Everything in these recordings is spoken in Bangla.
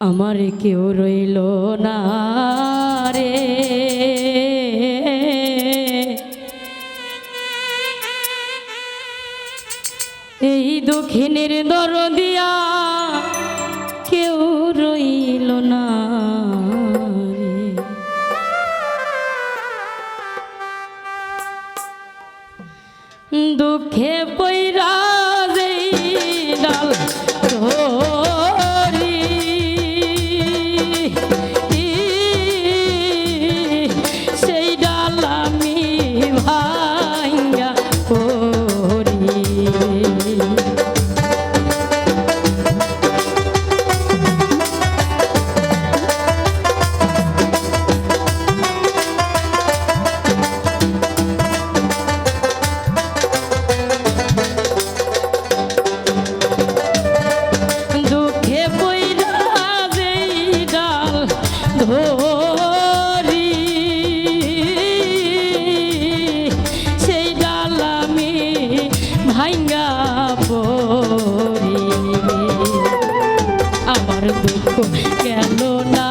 আমার কেউ রইল না রে। এই দক্ষিণের দর দিয়া কেউ রইল না দুঃখে পৈরা গেল না।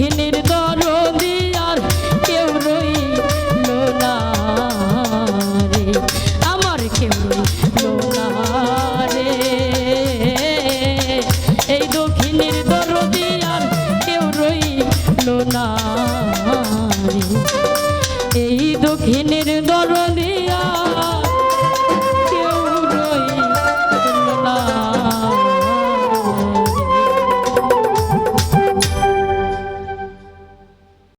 kidding.